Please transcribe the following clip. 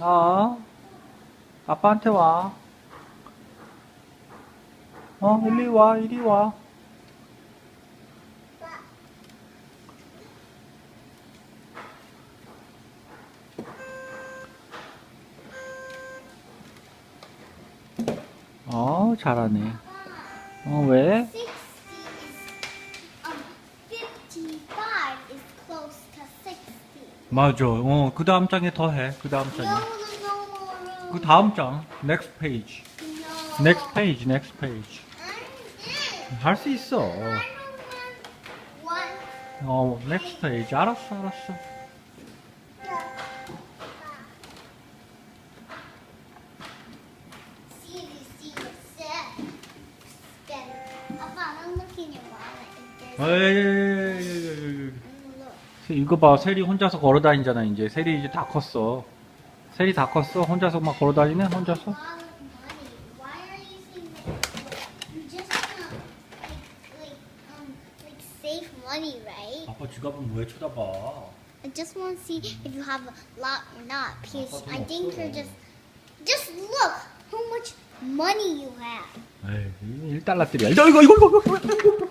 어, 아빠한테 와. 어, 이리 와, 이리 와. 어, 잘하네. 어, 왜? 맞아. 어, 그 다음 장에 더 해. 그 다음 장에. 그 다음 장. next page. next page, next page. 할 수 있어. 어, next page. 알았어, 알았어. 에이. 이거 봐. 세리 혼자서 걸어 다니잖아, 이제. 세리 이제 다 컸어. 세리 다 컸어. 혼자서 막 걸어 다니네, 혼자서. Um? 아빠 지갑은 왜 쳐다봐? I just want to see if you have a lot or not because I think you're just just look how much money you have. 에이, 1달러짜리야. 이거, 이거, 이거, 이거, 이거.